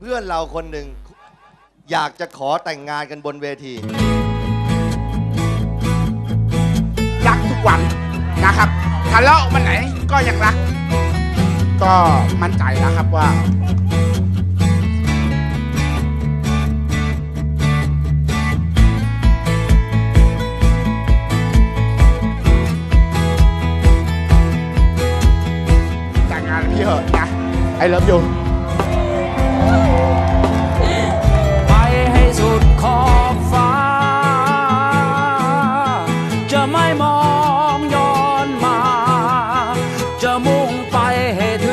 เพื่อนเราคนหนึ่งอยากจะขอแต่งงานกันบนเวที รักทุกวันนะครับทะเลาะวันไหนก็ยังรัก ก็มั่นใจแล้วครับว่า แต่งงานกับพี่เหอะนะไอ้เลิฟยู ไม่มองย้อนมา จะมุ่งไปเหตุ